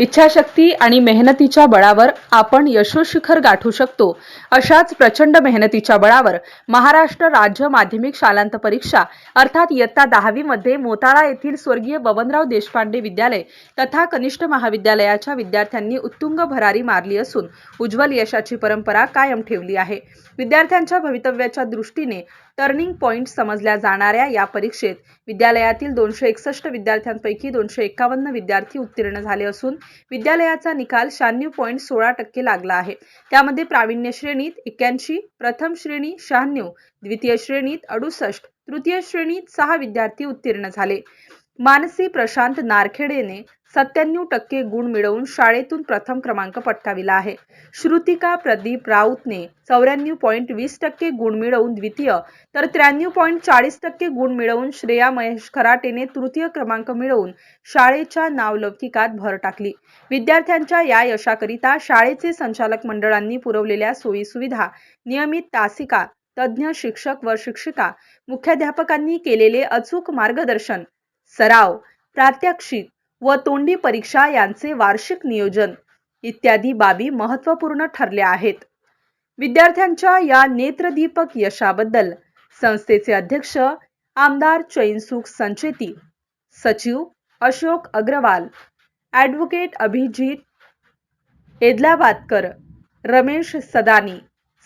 इच्छाशक्ती आणि मेहनतीच्या बळावर आपण यशोशिखर गाठू शकतो. अशाच प्रचंड मेहनतीच्या बळावर महाराष्ट्र राज्य माध्यमिक शालांत परीक्षा अर्थात इयत्ता दहावीमध्ये मोताळा येथील स्वर्गीय बबनराव देशपांडे विद्यालय तथा कनिष्ठ महाविद्यालयाच्या विद्यार्थ्यांनी उत्तुंग भरारी मारली असून उज्ज्वल यशाची परंपरा कायम ठेवली आहे. विद्यार्थ्यांच्या भवितव्याच्या दृष्टीने टर्निंग पॉइंट समजल्या जाणाऱ्या या परीक्षेत विद्यालयातील दोनशे एकसष्ट विद्यार्थ्यांपैकी दोनशे एकावन्न विद्यार्थी उत्तीर्ण झाले असून विद्यालयाचा निकाल शहाण्णव पॉईंट सोळा टक्के लागला आहे. त्यामध्ये प्रावीण्य श्रेणीत एक्क्याऐंशी प्रथम श्रेणी शहाण्णव द्वितीय श्रेणीत अडुसष्ट तृतीय श्रेणीत सहा विद्यार्थी उत्तीर्ण झाले. मानसी प्रशांत नारखेडेने सत्त्याण्णव टक्के गुण मिळवून शाळेतून प्रथम क्रमांक पटकाविला आहे. श्रुतिका प्रदीप राऊतने चौऱ्याण्णव पॉईंट वीस टक्के गुण मिळवून द्वितीय तर त्र्याण्णव पॉईंट चाळीस टक्के गुण मिळवून श्रेया महेश खराटेने तृतीय क्रमांक मिळवून शाळेच्या नावलौकिकात भर टाकली. विद्यार्थ्यांच्या या यशाकरिता शाळेचे संचालक मंडळांनी पुरवलेल्या सोयीसुविधा नियमित तासिका तज्ज्ञ शिक्षक व शिक्षिका मुख्याध्यापकांनी केलेले अचूक मार्गदर्शन सराव प्रात्यक्षिक व तोंडी परीक्षा यांचे वार्षिक नियोजन इत्यादी बाबी महत्त्वपूर्ण ठरल्या आहेत. विद्यार्थ्यांच्या या नेत्रदीपक यशाबद्दल संस्थेचे अध्यक्ष आमदार चैनसुख संचेती सचिव अशोक अग्रवाल ॲडव्होकेट अभिजित एदलाबादकर रमेश सदानी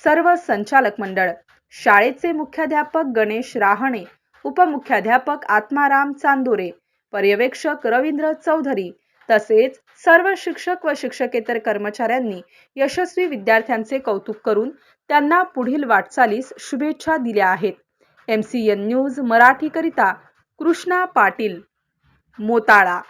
सर्व संचालक मंडळ शाळेचे मुख्याध्यापक गणेश राहणे उपमुख्याध्यापक आत्माराम चांदोरे पर्यवेक्षक रवींद्र चौधरी तसेच सर्व शिक्षक व शिक्षकेतर कर्मचाऱ्यांनी यशस्वी विद्यार्थ्यांचे कौतुक करून त्यांना पुढील वाटचालीस शुभेच्छा दिल्या आहेत. एम सी एन न्यूज मराठीकरिता कृष्णा पाटील मोताळा.